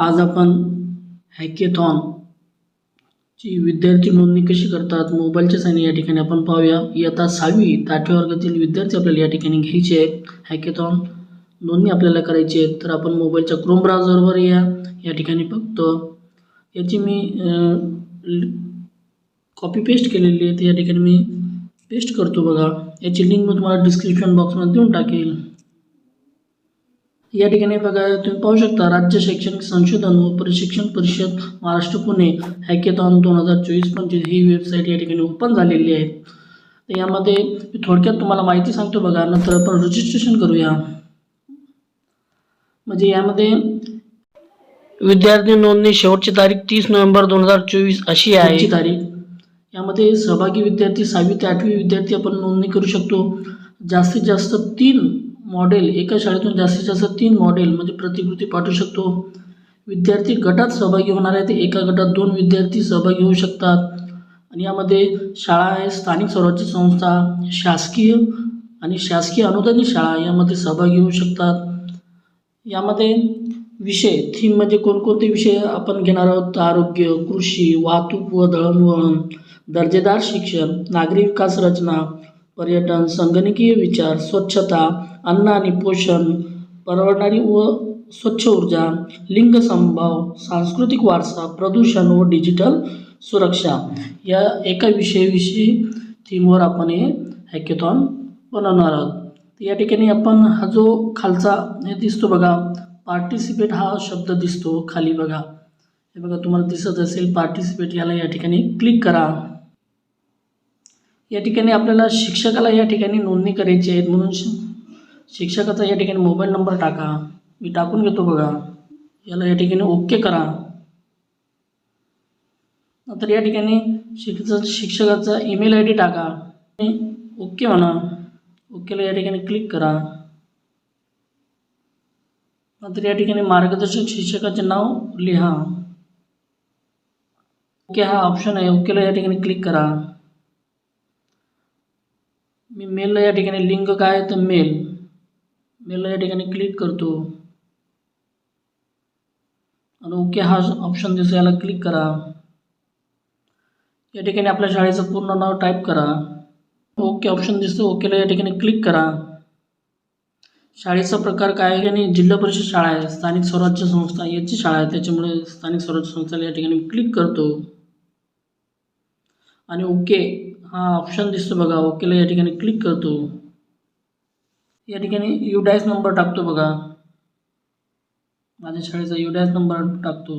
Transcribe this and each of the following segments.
आज आपण हॅकेथॉन ची विद्यार्थी नोंदणी कशी करतात? मोबाईलच्या साहाय्याने या ठिकाणी आपण पाहूया. इयत्ता सहावी आठव्या वर्गातील विद्यार्थी आपल्याला या ठिकाणी घ्यायचे आहेत. हॅकेथॉन नोंदणी आपल्याला करायची आहे तर आपण मोबाईलच्या क्रोम ब्राउझरवर या. या ठिकाणी बघतो. याची मी कॉपी पेस्ट केलेली आहे. तर या ठिकाणी मी पेस्ट करतो बघा. याची लिंक मी तुम्हाला डिस्क्रिप्शन बॉक्समध्ये देऊन टाकेल. या ठिकाणी बघा तुम्ही पाहू शकता राज्य शैक्षणिक संशोधन व प्रशिक्षण परिषद महाराष्ट्र पुणे. हॅकेथॉन दोन हजार चोवीस पंचवीस ही वेबसाईट या ठिकाणी ओपन झालेली आहे. तर यामध्ये थोडक्यात तुम्हाला माहिती सांगतो बघा नंतर आपण रजिस्ट्रेशन करूया. म्हणजे यामध्ये विद्यार्थी नोंदणी शेवटची तारीख तीस नोव्हेंबर दोन हजार चोवीस अशी आहे. तारीख. यामध्ये सहभागी विद्यार्थी सहावी ते आठवी विद्यार्थी आपण नोंदणी करू शकतो. जास्तीत जास्त तीन मॉडेल एका शाळेतून जास्तीत जास्त तीन मॉडेल म्हणजे प्रतिकृती पाठवू शकतो. विद्यार्थी गटात सहभागी होणार आहे ते एका गटात दोन विद्यार्थी सहभागी होऊ शकतात. आणि यामध्ये शाळा आहे स्थानिक स्वराज्य संस्था शासकीय आणि शासकीय अनुदानित शाळा यामध्ये सहभागी होऊ शकतात. यामध्ये विषय थीम म्हणजे कोणकोणते विषय आपण घेणार आहोत? आरोग्य कृषी वाहतूक व दळणवळण दर्जेदार शिक्षण नागरी विकास रचना पर्यटन संगणकीय विचार स्वच्छता अन्न आणि पोषण परवडणारी व स्वच्छ ऊर्जा लिंग समभाव सांस्कृतिक वारसा प्रदूषण व डिजिटल सुरक्षा या एका विषयाविषयी थीमवर आपण हे हॅकेथॉन बनवणार आहोत. तर या ठिकाणी आपण हा जो खालचा हे दिसतो बघा पार्टिसिपेट हा शब्द दिसतो खाली बघा. हे बघा तुम्हाला दिसत असेल पार्टिसिपेट याला या ठिकाणी क्लिक करा. या ठिकाणी आपल्याला शिक्षकाला या ठिकाणी नोंदणी करायची आहे म्हणून शिक्षकाचा या ठिकाणी मोबाईल नंबर टाका. मी टाकून घेतो बघा. याला या ठिकाणी ओके करा. नंतर या ठिकाणी शिक्षक शिक्षकाचा ईमेल आय डी टाका. ओके म्हणा. ओकेला या ठिकाणी क्लिक करा. नंतर या ठिकाणी मार्गदर्शक शिक्षकाचे नाव लिहा. ओके हा ऑप्शन आहे. ओकेला या ठिकाणी क्लिक करा. मी मेलला या ठिकाणी लिंक काय आहे तर मेल. मेलला या ठिकाणी क्लिक करतो. आणि ओके हा ऑप्शन दिसतो याला क्लिक करा. या ठिकाणी आपल्या शाळेचं पूर्ण नाव टाईप करा. ओके ऑप्शन दिसतो ओकेला या ठिकाणी क्लिक करा. शाळेचा प्रकार काय आहे? आणि जिल्हा परिषद शाळा आहे. स्थानिक स्वराज्य संस्था याची शाळा आहे. त्याच्यामुळे स्थानिक स्वराज्य संस्थेला या ठिकाणी क्लिक करतो. आणि ओके हा ऑप्शन दिसतो बघा. ओकेला या ठिकाणी क्लिक करतो. या ठिकाणी युडायस नंबर टाकतो बघा. माझ्या शाळेचा युडायस नंबर टाकतो.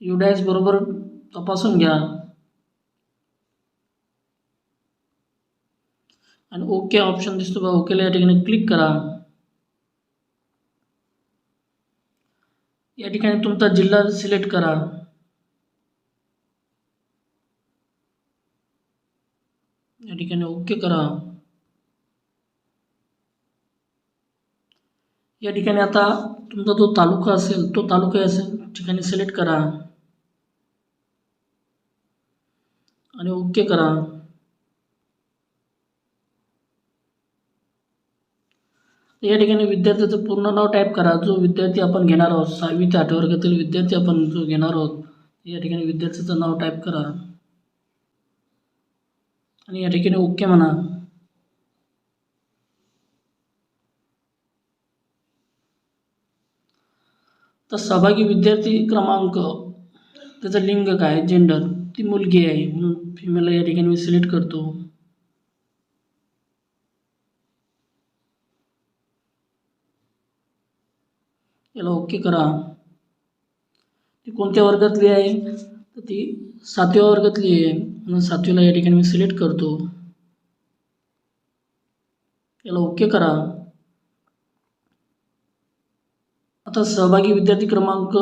युडायस बरोबर तपासून घ्या. आणि ओके ऑप्शन दिसतो बघा. ओकेला या ठिकाणी क्लिक करा. या ठिकाणी तुमचा जिल्हा सिलेक्ट करा. या ठिकाणी ओके करा. या ठिकाणी आता तुमचा जो तालुका असेल तो तालुका असेल ठिकाणी सिलेक्ट करा. आणि ओके करा. या ठिकाणी विद्यार्थ्याचं पूर्ण नाव टाईप करा. जो विद्यार्थी आपण घेणार आहोत सहावी ते आठव्या वर्गातील विद्यार्थी आपण जो घेणार आहोत या ठिकाणी विद्यार्थ्याचं नाव टाईप करा. आणि या ठिकाणी ओके म्हणा. तर सहभागी विद्यार्थी क्रमांक त्याचं लिंग काय जेंडर ती मुलगी आहे म्हणून फिमेलला या ठिकाणी मी सिलेक्ट करतो. याला ओके करा. ती कोणत्या वर्गातली आहे? तर ती सातव्या वर्गातली आहे म्हणून सातवीला या ठिकाणी मी सिलेक्ट करतो. याला ओके करा. आता सहभागी विद्यार्थी क्रमांक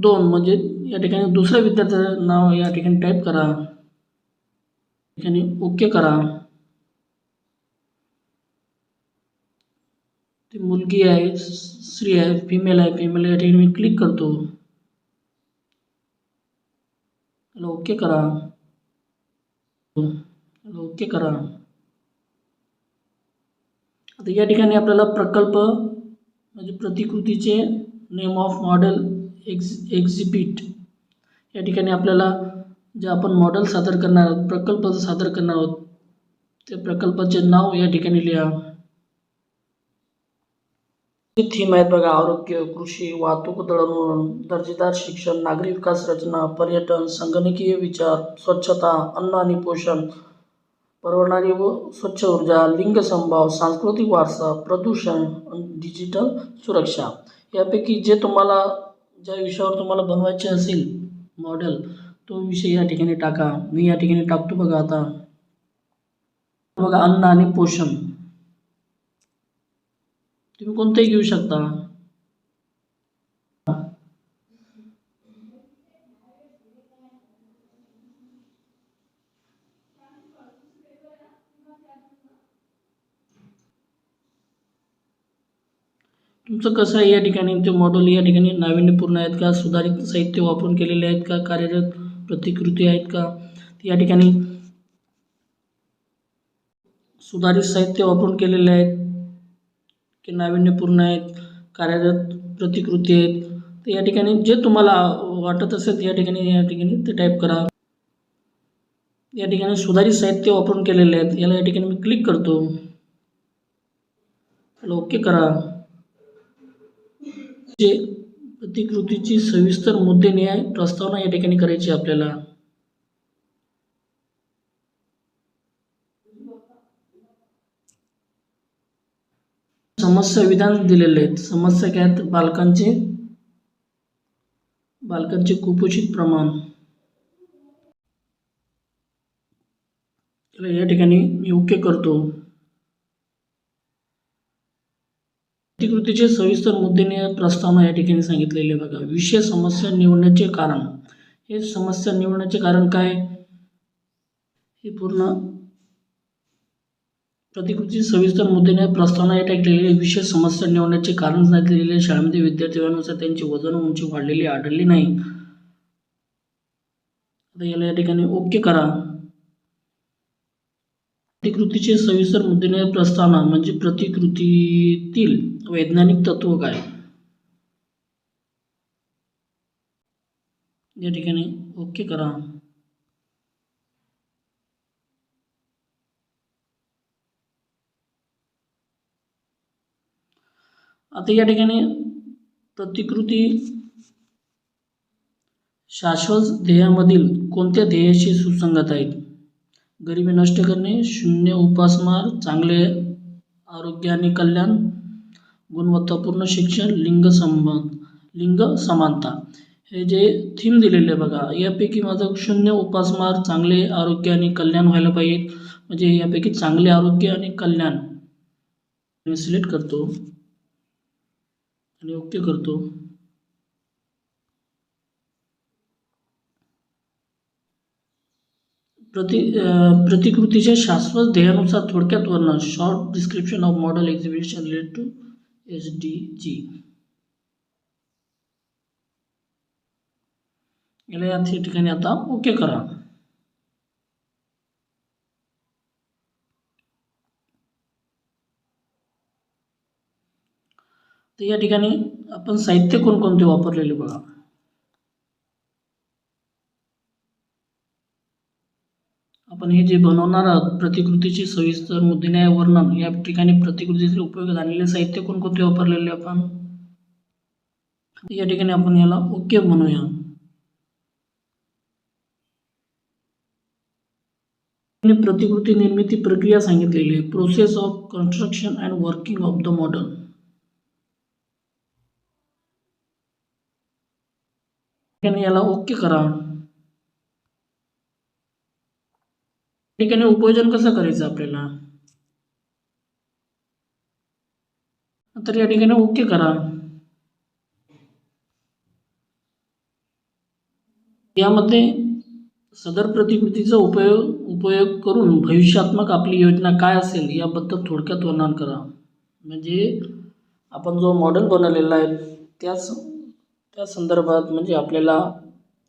दोन म्हणजे या ठिकाणी दुसऱ्या विद्यार्थ्याचं नाव या ठिकाणी टाईप करा. ठिकाणी ओके करा. ती मुलगी आहे स्त्री आहे फिमेल आहे फिमेल या ठिकाणी मी क्लिक करतो. त्याला ओके करा. ओके करा. आता या ठिकाणी आपल्याला प्रकल्प म्हणजे प्रतिकृतीचे name of model ex exhibit या ठिकाणी आपल्याला जे आपण मॉडेल सादर करणार आहोत प्रकल्प सादर करणार आहोत त्या प्रकल्पाचे नाव या ठिकाणी लिहा. थीम आहेत बघा आरोग्य कृषी वाहतूक दळणवळण दर्जेदार शिक्षण नागरी विकास रचना पर्यटन संगणकीय विचार स्वच्छता अन्न आणि पोषण परवडणारी व स्वच्छ ऊर्जा, लिंग समभाव सांस्कृतिक वारसा, प्रदूषण डिजिटल सुरक्षा. यापैकी जे तुम्हाला, ज्या विषयावर तुम्हाला बनवायचे असेल मॉडेल तो विषय या ठिकाणी टाका. मी या ठिकाणी टाकतो बघा आता. बघा अन्न आणि पोषण. तुम्ही कोणतेही घेऊ शकता. तुमचं कसं आहे या ठिकाणी? ते मॉडेल या ठिकाणी नाविन्यपूर्ण आहेत का? सुधारित साहित्य वापरून केलेले आहेत का? कार्यरत प्रतिकृती आहेत का? या ठिकाणी सुधारित साहित्य वापरून केलेले आहेत की नाविन्यपूर्ण आहेत कार्यरत प्रतिकृती आहेत? तर या ठिकाणी जे तुम्हाला वाटत असेल या ठिकाणी या ठिकाणी ते टाईप करा. या ठिकाणी सुधारित साहित्य वापरून केलेले आहेत. याला या ठिकाणी मी क्लिक करतो. ओके करा. जे प्रतिकृतीची सविस्तर मुद्दे न्याय प्रस्तावना या ठिकाणी करायची आपल्याला. समस्या विधान दिलेले आहेत. समस्या काय बालकांचे बालकांचे कुपोषित प्रमाण. या ठिकाणी मी ओके करतो. प्रतिकृतीचे सविस्तर मुद्दे प्रस्तावना या ठिकाणी सांगितलेले बघा. विषय समस्या निवडण्याचे कारण. हे समस्या निवडण्याचे कारण काय? हे पूर्ण प्रतिकृती सविस्तर मुद्दे प्रस्तावना या टाकलेली विषय समस्या निवडण्याचे कारण सांगितलेले शाळेमध्ये विद्यार्थ्यांनुसार त्यांची वजन उंची वाढलेली आढळली नाही. आता याला या ठिकाणी ओके करा. प्रतिकृतीचे सविस्तर मुद्दे प्रस्तावना म्हणजे प्रतिकृतीतील वैज्ञानिक तत्व काय? या ठिकाणी ओके करा. आता या ठिकाणी प्रतिकृती शाश्वत ध्येयामधील कोणत्या ध्येयाशी सुसंगत आहेत? गरिबी नष्ट करणे शून्य उपासमार चांगले आरोग्य आणि कल्याण गुणवत्तापूर्ण शिक्षण लिंग संबंध लिंग समानता. हे जे थीम दिलेले आहे बघा यापैकी माझं शून्य उपासमार चांगले आरोग्य आणि कल्याण व्हायला पाहिजे. म्हणजे यापैकी चांगले आरोग्य आणि कल्याण मी सिलेक्ट करतो. आणि ओके करतो. प्रति प्रतिकृतीच्या शाश्वत ध्येयानुसार थोडक्यात वर्णन short description of model exhibition relate to S D G याला या ठिकाणी आता ओके करा. तर या ठिकाणी आपण साहित्य कोणकोणते वापरलेले बघा. आपण हे जे बनवणार आहोत प्रतिकृतीचे सविस्तर मुद्देन्याय वर्णन या ठिकाणी प्रतिकृतीचे उपयोग झालेले साहित्य कोणकोणते वापरलेले आपण? या ठिकाणी आपण याला ओके म्हणूया. प्रतिकृती निर्मिती प्रक्रिया सांगितलेली आहे. Process of construction and working of the model याला ओके करा. ठिकाणी उपयोजन कसं करायचं आपल्याला? तर या ठिकाणी ओके करा. यामध्ये सदर प्रतिकृतीचा उपयोग उपयोग करून भविष्यात्मक आपली योजना काय असेल याबद्दल थोडक्यात वर्णन करा. म्हणजे आपण जो मॉडेल बनवलेला आहे त्याच त्या संदर्भात म्हणजे आपल्याला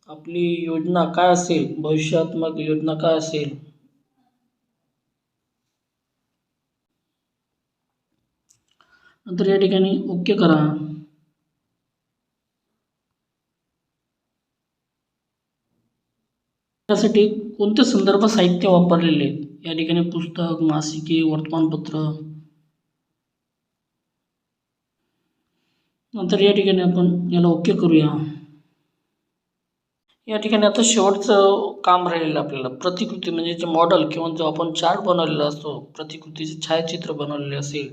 आपली योजना काय असेल भविष्यात्मक योजना काय असेल नंतर या ठिकाणी ओके करा. त्यासाठी कोणते संदर्भ साहित्य वापरलेले आहेत? या ठिकाणी पुस्तक मासिके वर्तमानपत्र. नंतर या ठिकाणी आपण याला ओके करूया. या ठिकाणी आता शेवटचं काम राहिलेलं आपल्याला. प्रतिकृती म्हणजे जे मॉडेल किंवा जो आपण चार्ट बनवलेला असतो प्रतिकृतीचे छायाचित्र बनवलेले असेल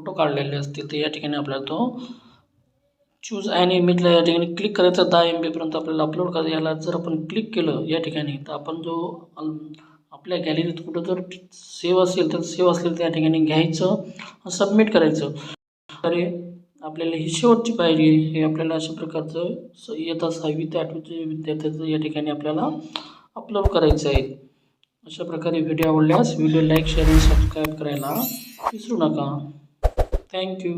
फोटो काढलेले असतील तर या ठिकाणी आपल्याला तो चूज अँड इमेजला या ठिकाणी क्लिक करायचा. दहा एम बीपर्यंत आपल्याला अपलोड करायचं. याला जर आपण क्लिक केलं या ठिकाणी तर आपण जो आपल्या गॅलरीत कुठं जर सेव्ह असेल तर सेव्ह असेल तर या ठिकाणी घ्यायचं सबमिट करायचं. अरे आपल्याला ही शेवटची पाहिजे हे आपल्याला अशा प्रकारचं स इयत्ता सहावी ते आठवीचे विद्यार्थ्याचं या ठिकाणी आपल्याला अपलोड करायचं आहे. अशा प्रकारे व्हिडिओ आवडल्यास व्हिडिओ लाईक शेअर आणि सबस्क्राईब करायला विसरू नका. थँक्यू